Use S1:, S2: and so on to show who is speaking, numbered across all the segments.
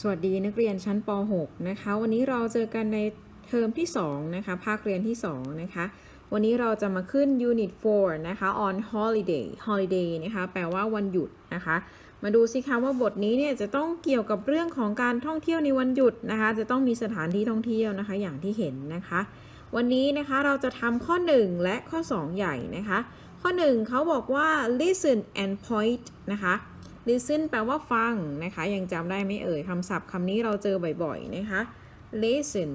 S1: สวัสดีนักเรียนชั้นป .6 นะคะ วันนี้เราเจอกันในเทอมที่ 2 นะคะ ภาคเรียนที่ 2 นะคะ วันนี้เราจะมาขึ้น Unit 4 นะคะ on holiday holiday นะคะ แปลว่าวันหยุดนะคะ มาดูสิคะว่าบทนี้เนี่ยจะต้องเกี่ยวกับเรื่องของการท่องเที่ยวในวันหยุดนะคะ จะต้องมีสถานที่ท่องเที่ยวนะคะ อย่างที่เห็นนะคะ วันนี้นะคะเราจะทำข้อ 1 และข้อ 2 ใหญ่นะคะ ข้อ 1เขาบอกว่า listen and point นะคะ listen แปลว่าฟังนะคะ ยังจำได้ไหมเอ่ยคำศัพท์คำนี้เราเจอบ่อยๆนะคะ listen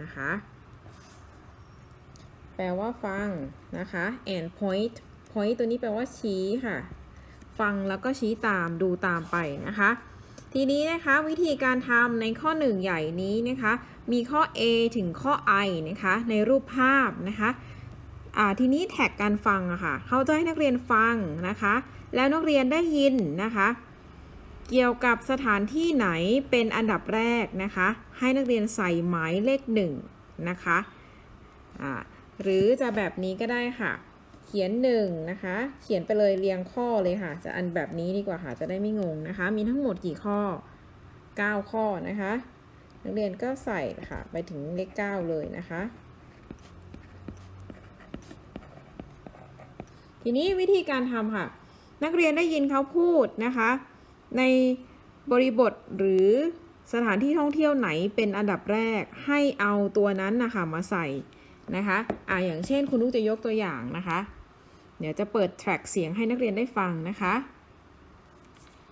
S1: นะคะ แปลว่าฟังนะคะ and point point ตัวนี้แปลว่าชี้ค่ะ ฟังแล้วก็ชี้ตามดูตามไปนะคะ ทีนี้นะคะวิธีการทำในข้อ1ใหญ่นี้นะคะ มีข้อ A ถึงข้อ I นะคะ ในรูปภาพนะคะ ทีนี้แท็กการฟังอะค่ะเขาจะให้นักเรียนฟังนะคะ แล้วนักเรียนได้ยินนะคะ เกี่ยวกับสถานที่ไหนเป็นอันดับแรกนะคะ ให้นักเรียนใส่หมายเลขหนึ่งนะคะหรือจะแบบนี้ก็ได้ค่ะ เขียนหนึ่งนะคะ เขียนไปเลยเรียงข้อเลยค่ะ จะอันแบบนี้ดีกว่าค่ะ จะได้ไม่งงนะคะ มีทั้งหมดกี่ข้อ 9 ข้อนะคะ นักเรียนก็ใส่ค่ะ ไปถึงเลข 9 เลยนะคะ ทีนี้วิธีการทำค่ะ นักเรียนได้ยินเขาพูดนะคะ ในบริบทหรือสถานที่ท่องเที่ยวไหนเป็นอันดับแรกให้เอาตัวนั้นนะคะมาใส่นะคะอ่าอย่างเช่นคุณลูกจะยกตัวอย่างนะคะ เดี๋ยวจะเปิดแทร็กเสียงให้นักเรียนได้ฟังนะคะ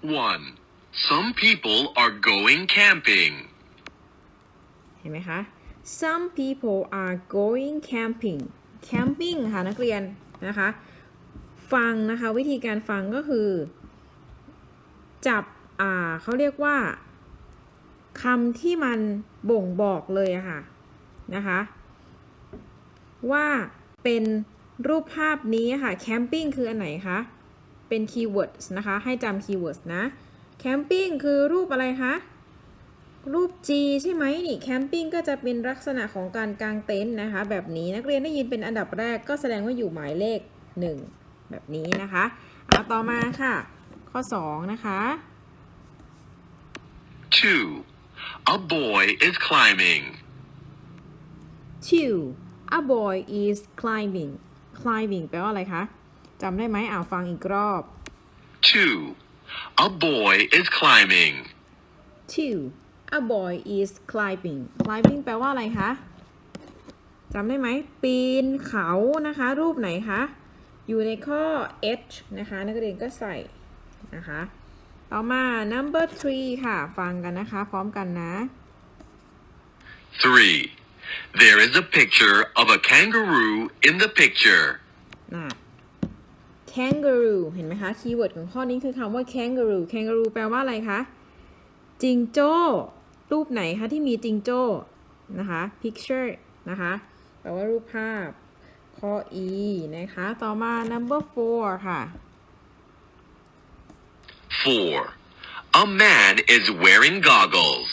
S2: 1. Some people are going camping.
S1: เห็นไหมคะ some people are going camping camping ค่ะนักเรียนนะคะ ฟังนะคะ วิธีการฟังก็คือ จับอ่าเขาเรียกว่าคำที่มันบ่งบอกเลยอะค่ะนะคะว่าเป็นรูปภาพนี้ค่ะ camping คืออันไหนคะ เป็น keywords นะคะให้จำ keywords นะ camping คือรูปอะไรคะรูป G ใช่ไหมนี่ camping ก็จะเป็นลักษณะของการกางเต็นท์นะคะ แบบนี้นักเรียนได้ยินเป็นอันดับแรกก็แสดงว่าอยู่หมายเลข 1 แบบนี้นะคะเอาต่อมาค่ะ ข้อ 2 นะคะ
S2: 2. A boy is climbing.
S1: two a boy is climbing climbing แปลว่าอะไรคะจำได้ไหมอ่าฟังอีกรอบ
S2: 2. A boy is climbing.
S1: two a boy is climbing climbing แปลว่าอะไรคะจำได้ไหม ปีนเขานะคะ รูปไหนคะ อยู่ในข้อ H นะคะ นักเรียนก็ใส่นะคะ ต่อมา number three ค่ะ ฟังกันนะคะ พร้อมกันนะ
S2: 3. There is a picture of a kangaroo in the picture.
S1: น่ะ kangaroo เห็นไหมคะ คีย์เวิร์ดของข้อนี้คือคำว่า kangaroo kangaroo แปลว่าอะไรคะ จิงโจ้ รูปไหนคะที่มีจิงโจ้ นะคะ picture นะคะ แปลว่ารูปภาพ ข้อ e นะคะ ต่อมา number four ค่ะ
S2: 4. A man is wearing goggles.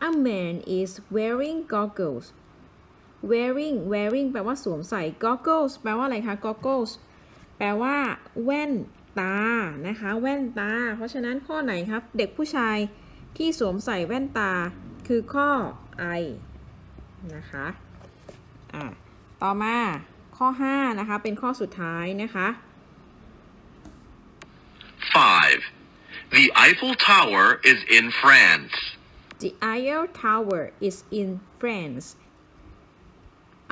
S1: a man is wearing goggles wearing wearing แปลว่าสวมใส่ goggles แปลว่าอะไรคะ goggles แปลว่า แว่นตา นะคะ แว่นตา เพราะฉะนั้นข้อไหนครับ เด็กผู้ชายที่สวมใส่แว่นตาคือข้อ I นะคะ อะต่อมา ข้อ 5 นะคะ เป็นข้อสุดท้ายนะคะ
S2: 5. The Eiffel Tower is in France.
S1: The Eiffel Tower is in France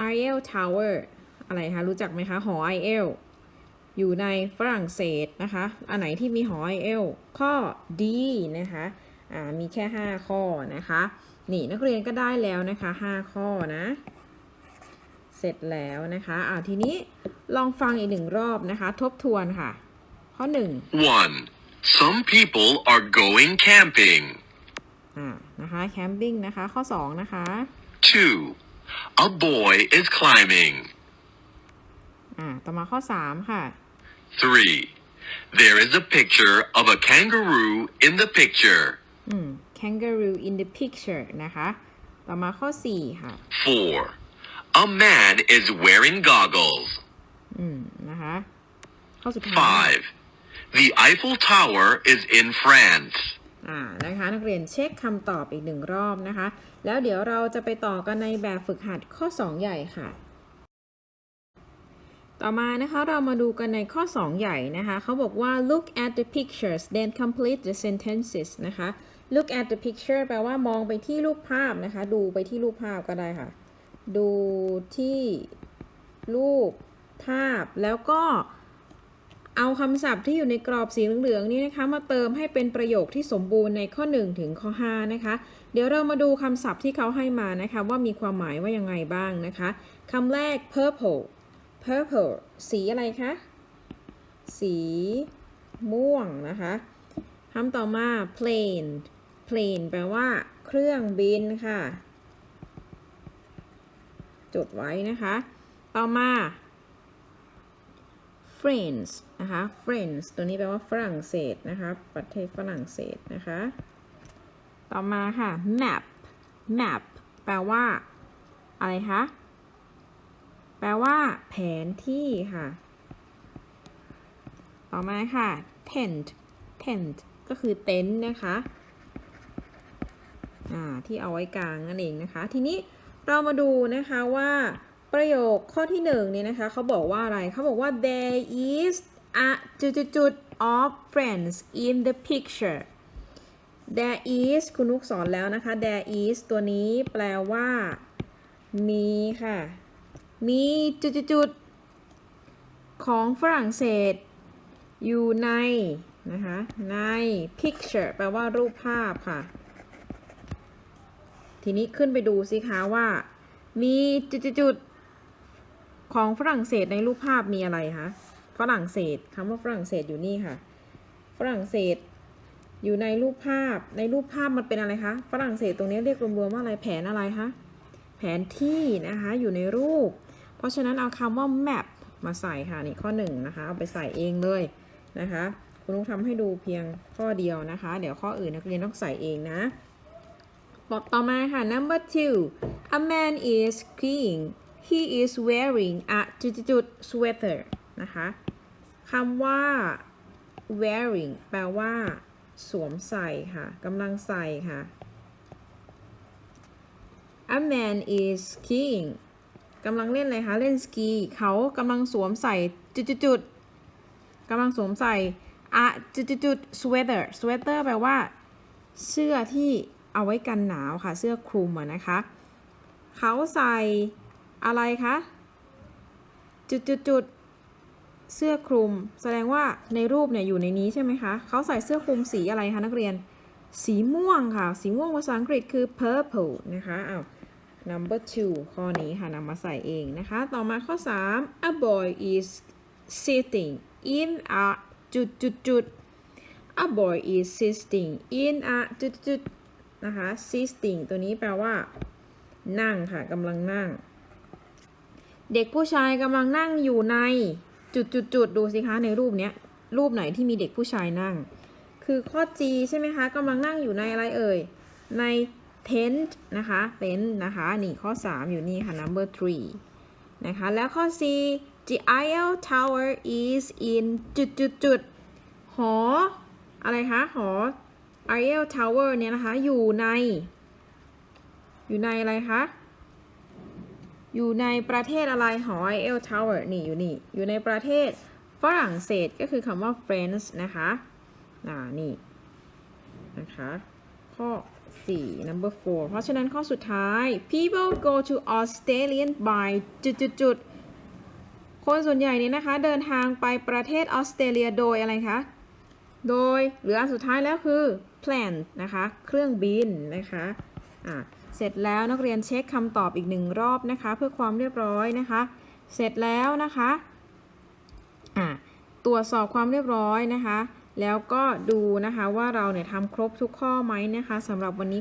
S1: Eiffel Tower อะไรคะ รู้จักไหมคะ หอไอเอลอยู่ในฝรั่งเศสนะคะ อันไหนที่มีหอไอเอลข้อ D นะคะ อ่า มีแค่ 5 ข้อนะคะ นี่นักเรียนก็ได้แล้วนะคะ 5 ข้อนะ เสร็จแล้วนะคะอ่าทีนี้ลองฟังอีกหนึ่งรอบนะคะ ทบทวนค่ะ ข้อ1
S2: 1. Some people are going camping.
S1: อ่านะคะแคมปิ้งนะคะ ข้อ2นะคะ
S2: 2. A boy is climbing.
S1: อ่าต่อมาข้อ3ค่ะ
S2: 3. There is a picture of a kangaroo in the picture.
S1: อืม kangaroo in the picture นะคะ ต่อมาข้อ4ค่ะ
S2: 4. A man is wearing goggles.
S1: อืมนะคะข้อสุดท้าย
S2: 5. The Eiffel Tower is in France.
S1: อ่านะคะนักเรียนเช็คคำตอบอีกหนึ่งรอบนะคะ แล้วเดี๋ยวเราจะไปต่อกันในแบบฝึกหัดข้อ 2 ใหญ่ค่ะ ต่อมานะคะเรามาดูกันในข้อ 2 ใหญ่นะคะเขาบอกว่า look at the pictures then complete the sentences นะคะ look at the picture แปลว่ามองไปที่รูปภาพนะคะ ดูไปที่รูปภาพก็ได้ค่ะ ดูที่รูปภาพแล้วก็เอาคำศัพท์ที่อยู่ในกรอบสีเหลืองๆนี้นะคะ มาเติมให้เป็นประโยคที่สมบูรณ์ในข้อ 1 ถึงข้อ 5 นะคะ เดี๋ยวเรามาดูคำศัพท์ที่เขาให้มานะคะ ว่ามีความหมายว่ายังไงบ้างนะคะคำแรก purple purple สีอะไรคะ สีม่วงนะคะคำต่อมา plane plane แปลว่าเครื่องบินค่ะ จดไว้นะคะ ต่อมา friends นะคะ friends ตัวนี้แปลว่าฝรั่งเศสนะคะ ประเทศฝรั่งเศสนะคะ ต่อมาค่ะ map map แปลว่า อะไรคะ แปลว่า แผนที่ค่ะ ต่อมาค่ะ tent tent ก็คือเต็นท์นะคะ อ่า ที่เอาไว้กลางนั่นเองนะคะ ทีนี้ เรามาดูนะคะว่าประโยคข้อที่หนึ่งเนี่ยนะคะเขาบอกว่าอะไรเขาบอกว่า there is a จุดจุดจุด of friends in the picture there is คุณนุกสอนแล้วนะคะ there is ตัวนี้แปลว่า มีค่ะ มีจุดจุดจุดของฝรั่งเศส อยู่ใน นะคะ ใน picture แปลว่ารูปภาพค่ะ ทีนี้ขึ้นไปดูสิคะว่า มีจุดๆของฝรั่งเศสในรูปภาพมีอะไรคะฝรั่งเศสคำว่าฝรั่งเศสอยู่นี่ค่ะ ฝรั่งเศสอยู่ในรูปภาพ ในรูปภาพมันเป็นอะไรคะ ฝรั่งเศสตรงนี้เรียกรวมๆว่าอะไร แผนอะไรคะ แผนที่นะคะ อยู่ในรูป เพราะฉะนั้นเอาคำว่า map มาใส่ค่ะนี่ข้อหนึ่งนะคะ เอาไปใส่เองเลยนะคะ คุณนุกทำให้ดูเพียงข้อเดียวนะคะ เดี๋ยวข้ออื่นนักเรียนต้องใส่เองนะ บอกต่อมาค่ะ number two a man is skiing he is wearing a จุดจุด sweater นะคะคำว่า wearing แปลว่า สวมใส่ค่ะกำลังใส่ค่ะ a man is skiing กำลังเล่นอะไรคะ เล่นสกี เขากำลังสวมใส่จุดจุดจุดกำลังสวมใส่ a จุดจุดจุด sweater sweater แปลว่า เสื้อที่ เอาไว้กันหนาวค่ะ เสื้อคลุมอะนะคะ เขาใส่อะไรคะจุดจุดจุดเสื้อคลุม แสดงว่าในรูปเนี่ยอยู่ในนี้ใช่ไหมคะเขาใส่เสื้อคลุมสีอะไรคะนักเรียน สีม่วงค่ะ สีม่วงภาษาอังกฤษคือ purple นะคะอ้าว number two ข้อนี้ค่ะนำมาใส่เองนะคะ ต่อมาข้อ 3 a boy is sitting in a จุดจุดจุด a boy is sitting in a จุดจุด นะคะ sitting ตัวนี้แปลว่า นั่งค่ะกำลังนั่ง เด็กผู้ชายกำลังนั่งอยู่ในจุดจุดจุดๆดูสิคะในรูปเนี้ยรูปไหนที่มีเด็กผู้ชายนั่ง คือข้อ G ใช่ไหมคะกำลังนั่งอยู่ในอะไรเอ่ย ใน tent นะคะ tent นะคะนี่ข้อ 3 อยู่นี่ค่ะ number three นะคะ แล้วข้อ C the Eiffel Tower is in จุดจุดจุดๆหอ อะไรคะ หอ Eiffel Tower เนี่ยนะคะ อยู่ใน อยู่ในอะไรคะ อยู่ในประเทศอะไรหอ Eiffel Tower นี่อยู่นี่ อยู่ในประเทศฝรั่งเศสก็คือคำว่า France นะคะอ่านี่นะคะข้อ 4 number 4 เพราะฉะนั้นข้อสุดท้าย people go to Australia by จุดจุดจุดๆคนส่วนใหญ่เนี่ยนะคะ เดินทางไปประเทศออสเตรเลียโดยอะไรคะ โดยเหลือสุดท้ายแล้วคือ plan นะคะ เครื่องบินนะคะอะเสร็จแล้วนักเรียนเช็คคำตอบอีกหนึ่งรอบนะคะ เพื่อความเรียบร้อยนะคะ เสร็จแล้วนะคะอะตรวจสอบความเรียบร้อยนะคะ แล้วก็ดูนะคะว่าเราเนี่ยทำครบทุกข้อไหมนะคะสำหรับวันนี้